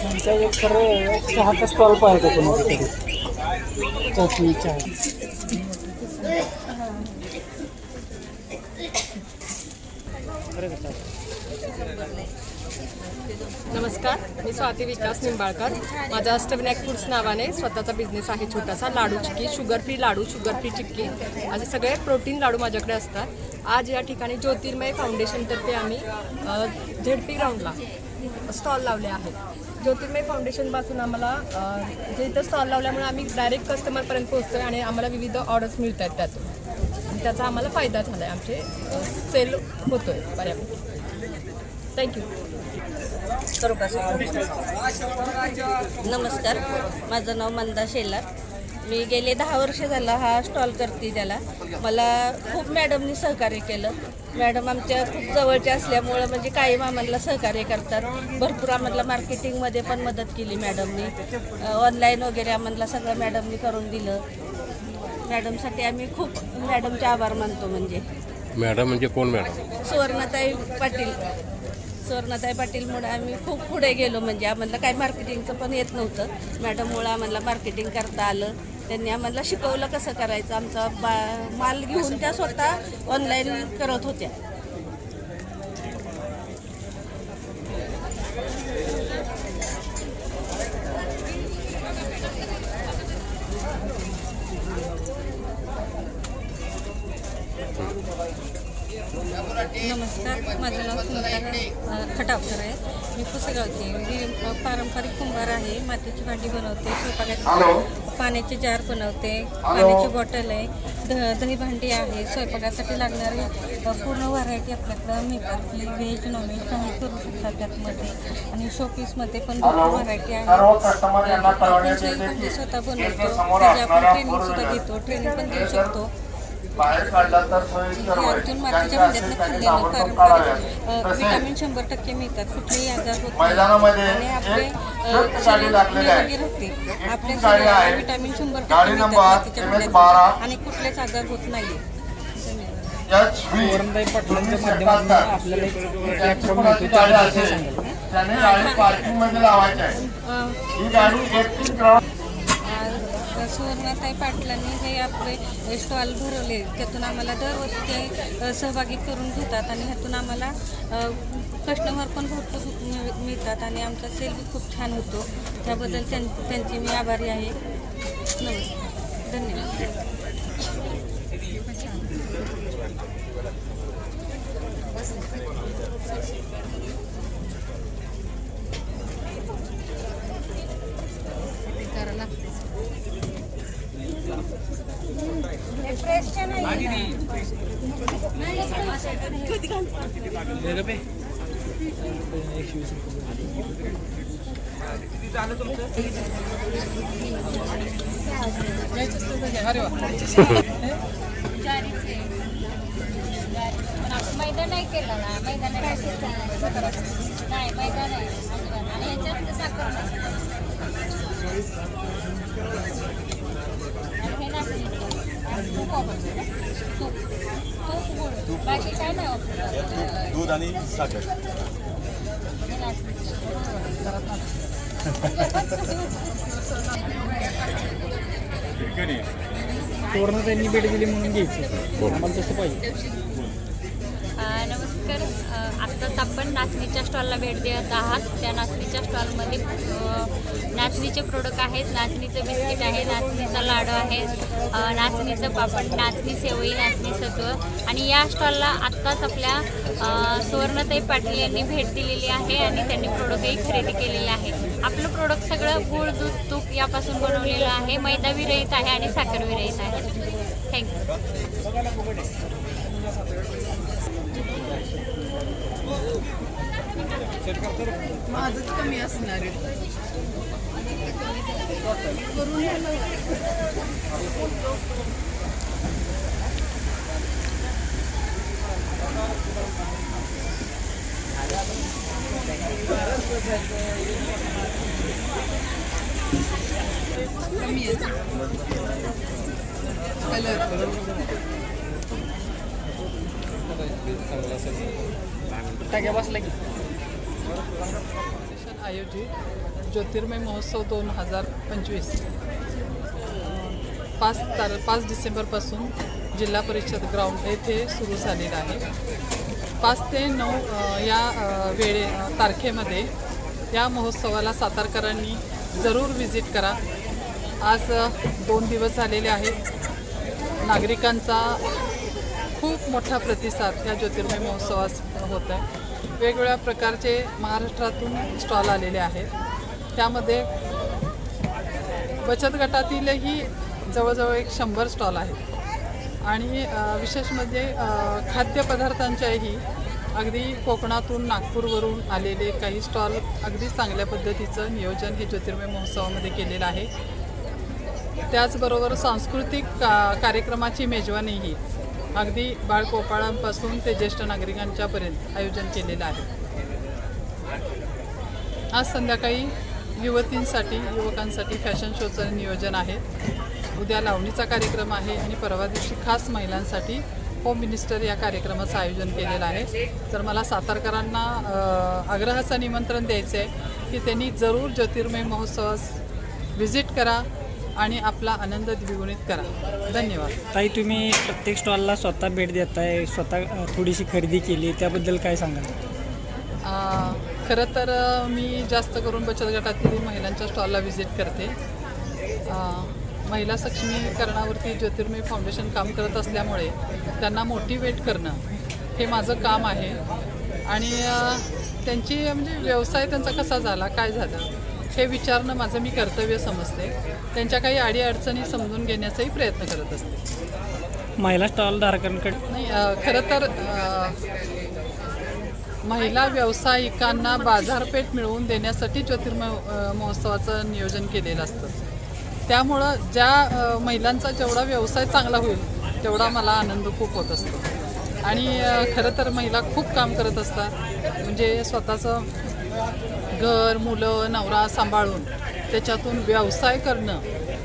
आमच्या एक खरं चहाचा स्टॉल पाहिजे कोणाचा तरी कॉफी चहा नमस्कार मी स्वाती विकास निंबाळकर. माझा अष्टविनायक फूड्स नावाने स्वतःचा बिझनेस आहे छोटासा लाडू चिक्की शुगर फ्री लाडू शुगर फ्री चिक्की. असे सगळे प्रोटीन लाडू माझ्याकडे असतात. आज या ठिकाणी ज्योतिर्मय फाउंडेशनतर्फे आम्ही झेड पी ग्राउंडला स्टॉल लावले आहेत ज्योतिर्मय फाउंडेशनपासून आम्हाला जे इथं स्टॉल लावल्यामुळे आम्ही डायरेक्ट कस्टमरपर्यंत पोहोचतो आणि आम्हाला विविध ऑर्डर्स मिळत आहेत त्यातून त्याचा आम्हाला फायदा झाला आहे आमचे सेल होतो आहे बऱ्यापैकी. थँक्यू नमस्कार. माझं नाव मंदा शेलार. मी गेले दहा वर्ष झाला हा स्टॉल करते त्याला. मला खूप मॅडमनी सहकार्य केलं. मॅडम आमच्या खूप जवळच्या असल्यामुळं म्हणजे कायम आम्हाला सहकार्य करतात. भरपूर आम्हाला मार्केटिंगमध्ये पण मदत केली मॅडमनी ऑनलाईन वगैरे आम्हाला सगळं मॅडमनी करून दिलं. मॅडमसाठी आम्ही खूप मॅडमचे आभार मानतो म्हणजे. मॅडम म्हणजे कोण मॅडम सुवर्णाताई पाटील. सुवर्णाताई पाटीलमुळे आम्ही खूप पुढे गेलो. म्हणजे आम्हाला काही मार्केटिंगचं पण येत नव्हतं. मॅडममुळं आम्हाला मार्केटिंग करता आलं. त्यांनी आम्हाला शिकवलं कसं करायचं. आमचा बा माल घेऊन त्या स्वतः ऑनलाईन करत होत्या. नमस्कार. माझं नाव सुनीता खटावकर आहे. मी पुसेगावची. मी पारंपरिक कुंभार आहे. मातीची भांडी बनवते स्वयंपाकाची पाण्याचे जार बनवते पाण्याची बॉटल आहे. द दही भांडी आहे. स्वयंपाकासाठी लागणारी पूर्ण व्हरायटी आपल्याकडं की व्हेज नॉनव्हेज काही करू शकतात त्यातमध्ये. आणि शोपीसमध्ये पण भरपूर व्हरायटी आहे. आपण सही भांडी स्वतः बनवतो त्याची आपण ट्रेनिंग सुद्धा घेतो. ट्रेनिंग पण देऊ शकतो. बाहेर काढला तर मातीच्या पारंपरिक विटॅमिन शंभर टक्के मिळतात. कुठलेही आजार होत नाही. मैदानामध्ये आणि आपले अ, शरीर गाडी लागलेली आहे. निरोगी राहते आपल्या शरीराला आहे. विटॅमिन शंभर टक्के मिळतात मातीच्या. आणि कुठलेच आजार होत नाहीये. पाटलांच्या माध्यमातून आपल्याला एक प्लॅटफॉर्म मिळतो गाडी त्याबद्दल असेल? सांगाल त्याने गाडी पार्किंगमध्ये लावायची आहे. अ, ही गाडी एकतीस ग्राउंड आ, सुवर्णाताई पाटलांनी हे आपले स्टॉल भरवले. त्यातून आम्हाला दरवर्षी ते सहभागी करून घेतात आणि ह्यातून आम्हाला कस्टमर पण भरपूर मिळ- मिळतात आणि आमचा सेल बी खूप छान होतो. त्याबद्दल त्यां त्यांची मी आभारी आहे. नमस्कार. धन्यवाद. मैदान नाही केलं ना मैदान नाही मैदान आहे आणि ह्याच्यात साखर नाही. दूध आणि साखर. सुवर्णताईंनी भेट दिली म्हणून घ्यायचं. आम्हाला तसं पाहिजे. नमस्कार. आत्ताच आपण नाचणीच्या स्टॉलला भेट देत आहात. त्या नाचणीच्या स्टॉलमध्ये नाचणीचे प्रोडक्ट आहेत. नाचणीचं बिस्किट आहे नाचणीचा लाडू आहे नाचणीचं पापड नाचणी सेवई नाचणी सत्व. आणि या स्टॉलला आत्ताच आपल्या सुवर्णताई पाटील यांनी भेट दिलेली आहे आणि त्यांनी प्रोडक्टही खरेदी केलेले आहे. आपलं प्रोडक्ट सगळं गूळ दूध तूप यापासून बनवलेलं आहे. मैदा विरहित आहे आणि साखर विरहित आहे. थँक्यू माझंच कमी असणार आहे. करून कमी आहे. कलर चांगला टाक्या बसला. की आयोजित ज्योतिर्मय महोत्सव दोन हजार पंचवीस. पाच तार पाच डिसेंबरपासून जिल्हा परिषद ग्राउंड येथे सुरू झालेला आहे. पाच ते नऊ या वेळे तारखेमध्ये या महोत्सवाला सातारकरांनी जरूर व्हिजिट करा. आज दोन दिवस झालेले आहेत. नागरिकांचा खूप मोठा प्रतिसाद या ज्योतिर्मय महोत्सवास होत आहे. वेगवेगळ्या प्रकारचे महाराष्ट्रातून स्टॉल आलेले आहेत. त्यामध्ये बचत गटातीलही जवळजवळ एक शंभर स्टॉल आहेत. आणि विशेष म्हणजे खाद्यपदार्थांच्याही अगदी कोकणातून नागपूरवरून आलेले काही स्टॉल अगदी चांगल्या पद्धतीचं नियोजन हे ज्योतिर्मय महोत्सवामध्ये केलेलं आहे. त्याचबरोबर सांस्कृतिक का कार्यक्रमाची मेजवानीही अगदी बाळकोपाळांपासून ते ज्येष्ठ नागरिकांच्यापर्यंत आयोजन केलेलं आहे. आज संध्याकाळी युवतींसाठी युवकांसाठी फॅशन शोचं नियोजन आहे. उद्या लावणीचा कार्यक्रम आहे आणि परवा दिवशी खास महिलांसाठी होम मिनिस्टर या कार्यक्रमाचं आयोजन केलेलं आहे. तर मला सातारकरांना आग्रहाचं निमंत्रण द्यायचं आहे की त्यांनी जरूर ज्योतिर्मय महोत्सवास व्हिजिट करा. आणि आपला आनंद द्विगुणित करा. धन्यवाद. ताई तुम्ही प्रत्येक स्टॉलला स्वतः भेट देताय स्वतः थोडीशी खरेदी केली त्याबद्दल काय सांगाल? अ, खरं तर मी जास्त करून बचत गटातील महिलांच्या स्टॉलला व्हिजिट करते. महिला सक्षमीकरणावरती ज्योतिर्मय फाउंडेशन काम करत असल्यामुळे त्यांना मोटिवेट करणं हे माझं काम आहे. आणि त्यांची म्हणजे व्यवसाय त्यांचा कसा झाला काय झालं हे विचारणं माझं मी कर्तव्य समजते. त्यांच्या काही अडीअडचणी समजून घेण्याचाही प्रयत्न करत असते. महिला स्टॉल धारकांकडे? नाही खरं तर महिला व्यावसायिकांना बाजारपेठ मिळवून देण्यासाठी ज्योतिर्मय महोत्सवाचं नियोजन केलेलं असतं. त्यामुळं ज्या महिलांचा जेवढा व्यवसाय चांगला होईल तेवढा मला आनंद खूप होत असतो. आणि खरं तर महिला खूप काम करत असतात. म्हणजे स्वतःचं घर मुलं नवरा सांभाळून त्याच्यातून व्यवसाय करणं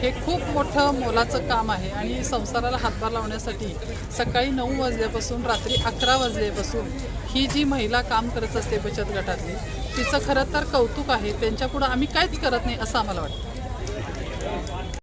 हे खूप मोठं मोलाचं काम आहे. आणि संसाराला हातभार लावण्यासाठी सकाळी नऊ वाजल्यापासून रात्री अकरा वाजल्यापासून ही जी महिला काम करत असते बचत गटातली तिचं खरं तर कौतुक आहे. त्यांच्यापुढं आम्ही काहीच करत नाही असं आम्हाला वाटतं.